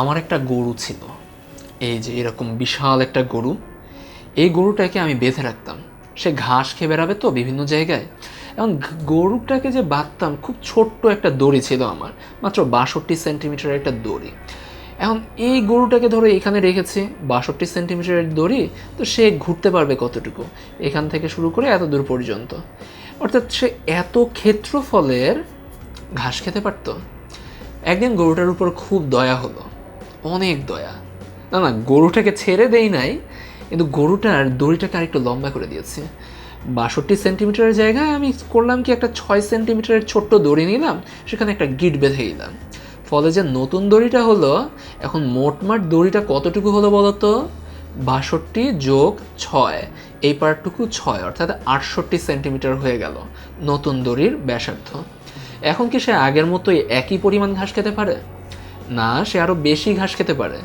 আমার একটা গরু ছিল। এই যে এরকম বিশাল একটা গরু। এই গরুটাকে আমি বেঁধে রাখতাম। সে ঘাস খেয়ে বেড়াবে তো বিভিন্ন জায়গায়। এবং গরুটাকে যে বাঁধতাম, খুব ছোট্ট একটা দড়ি ছিল আমার। মাত্র বাষট্টি সেন্টিমিটারের একটা দড়ি। এখন এই গরুটাকে ধরে এখানে রেখেছি, বাষট্টি সেন্টিমিটারের দড়ি, তো সে ঘুরতে পারবে কতটুকু? এখান থেকে শুরু করে এত দূর পর্যন্ত। অর্থাৎ সে এত ক্ষেত্রফলের ঘাস খেতে পারতো। একদিন গরুটার উপর খুব দয়া হলো। অনেক দয়া। না না, গরুটাকে ছেড়ে দেই নাই, কিন্তু গরুটার দড়িটাকে আরেকটু লম্বা করে দিয়েছে। বাষট্টি সেন্টিমিটারের জায়গায় আমি করলাম কি একটা ছয় সেন্টিমিটারের ছোট্ট দড়ি নিলাম, সেখানে একটা গিট বেঁধে দিলাম। ফলে যে নতুন দড়িটা হলো, এখন মোটমাট দড়িটা কতটুকু হলো বলতো বাষট্টি যোগ ছয়, এই পার্টটুকু ছয়, অর্থাৎ আটষট্টি সেন্টিমিটার হয়ে গেল নতুন দড়ির ব্যাসার্ধ। এখন কি সে আগের মতোই একই পরিমাণ ঘাস খেতে পারে? না, সে আরও বেশি ঘাস খেতে পারে।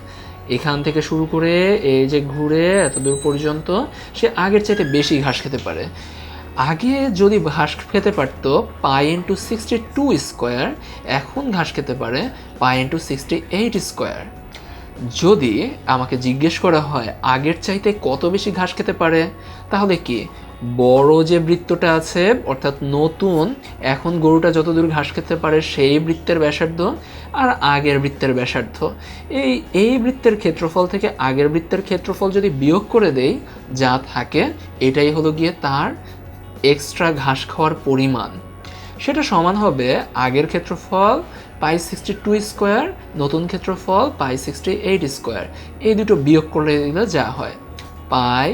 এখান থেকে শুরু করে এই যে ঘুরে এত দূর পর্যন্ত সে আগের চাইতে বেশি ঘাস খেতে পারে। আগে যদি ঘাস খেতে পারতো, pi into sixty two square এখন ঘাস খেতে পারে pi into sixty eight square যদি আমাকে জিজ্ঞেস করা হয়, আগের চাইতে কত বেশি ঘাস খেতে পারে, তাহলে কি? বড় যে বৃত্তটা আছে, অর্থাৎ নতুন, এখন গরুটা যতদূর ঘাস খেতে পারে সেই বৃত্তের ব্যাসার্ধ আর আগের বৃত্তের ব্যাসার্ধ। এই এই বৃত্তের ক্ষেত্রফল থেকে আগের বৃত্তের ক্ষেত্রফল যদি বিয়োগ করে দেই, যা থাকে, এটাই হলো গিয়ে তার এক্সট্রা ঘাস খাওয়ার পরিমাণ। সেটা সমান হবে আগের ক্ষেত্রফল পাই সিক্সটি টু স্কোয়ার নতুন ক্ষেত্রফল পাই সিক্সটি এইট স্কোয়ার এই দুটো বিয়োগ করে দিলে যা হয়, pi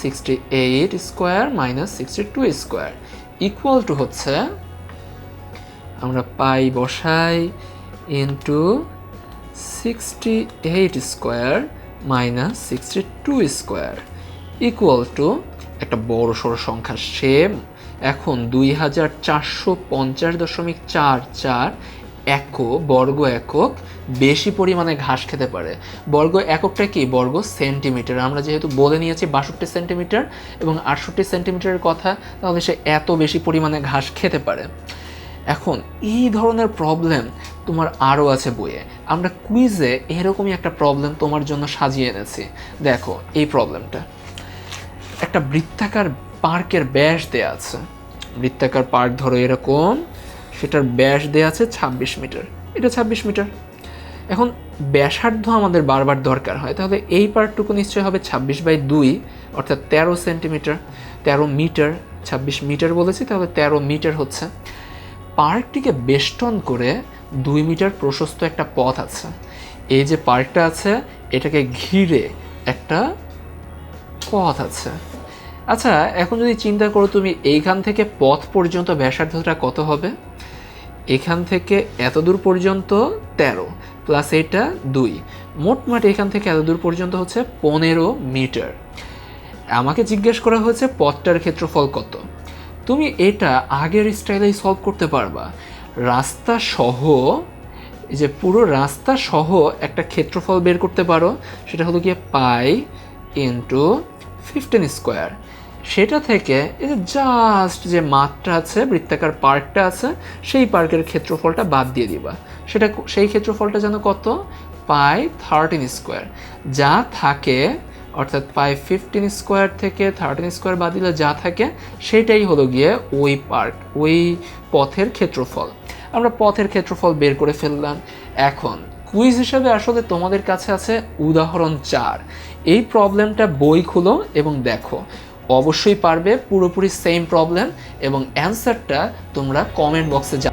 sixty eight square minus sixty two square equal to হচ্ছে, আমরা পাই বসাই into sixty eight square minus sixty two square equal to একটা বড় সড়ো সংখ্যা সেম এখন দুই হাজার চারশো পঞ্চাশ দশমিক চার চার একক, বর্গ একক, বেশি পরিমাণে ঘাস খেতে পারে। বর্গ এককটা কি? বর্গ সেন্টিমিটার। আমরা যেহেতু বলে নিয়েছি বাষট্টি সেন্টিমিটার এবং আটষট্টি সেন্টিমিটারের কথা, তাহলে সে এত বেশি পরিমাণে ঘাস খেতে পারে। এখন, এই ধরনের প্রবলেম তোমার আরও আছে বইয়ে। আমরা কুইজে এরকমই একটা প্রবলেম তোমার জন্য সাজিয়ে এনেছি। দেখো, এই প্রবলেমটা একটা বৃত্তাকার পার্কের ব্যাস দেয়া আছে। বৃত্তাকার পার্ক ধরো এরকম। সেটার ব্যাস দেয়া আছে ছাব্বিশ মিটার। এটা ছাব্বিশ মিটার। এখন ব্যাসার্ধ আমাদের বারবার দরকার হয়, তাহলে এই পার্টটুকু নিশ্চয়ই হবে ছাব্বিশ বাই দুই, অর্থাৎ তেরো সেন্টিমিটার। তেরো মিটার, ছাব্বিশ মিটার বলেছি, তাহলে তেরো মিটার হচ্ছে। পার্কটিকে বেষ্টন করে দুই মিটার প্রশস্ত একটা পথ আছে। এই যে পার্কটা আছে, এটাকে ঘিরে একটা পথ আছে। আচ্ছা এখন যদি চিন্তা করো তুমি এইখান থেকে পথ পর্যন্ত ব্যাসার্ধটা কত হবে? এখান থেকে এত দূর পর্যন্ত তেরো প্লাস এটা দুই। মোটমাট এখান থেকে এত দূর পর্যন্ত হচ্ছে পনেরো মিটার। আমাকে জিজ্ঞেস করা হয়েছে, পথটার ক্ষেত্রফল কত? তুমি এটা আগের স্টাইলেই সলভ করতে পারবা। রাস্তা সহ যে পুরো রাস্তা সহ একটা ক্ষেত্রফল বের করতে পারো, সেটা হলো গিয়ে পাই ইন্টু ফিফটিন স্কোয়ার সেটা থেকে এই যে জাস্ট যে মাঠটা আছে, বৃত্তাকার পার্কটা আছে, সেই পার্কের ক্ষেত্রফলটা বাদ দিয়ে দিবা। সেটা সেই ক্ষেত্রফলটা যেন কত? পাই থার্টিন স্কোয়ার যা থাকে, অর্থাৎ পাই ফিফটিন স্কোয়ার থেকে থার্টিন স্কোয়ার বাদ দিলে যা থাকে, সেটাই হলো গিয়ে ওই পার্ক, ওই পথের ক্ষেত্রফল। আমরা পথের ক্ষেত্রফল বের করে ফেললাম। এখন কুইজ হিসাবে আসলে তোমাদের কাছে আছে উদাহরণ চার। এই প্রবলেমটা বই খুলো এবং দেখো। অবশ্যই পারবে পুরোপুরি সেম প্রবলেম এবং অ্যান্সারটা তোমরা কমেন্ট বক্সে যা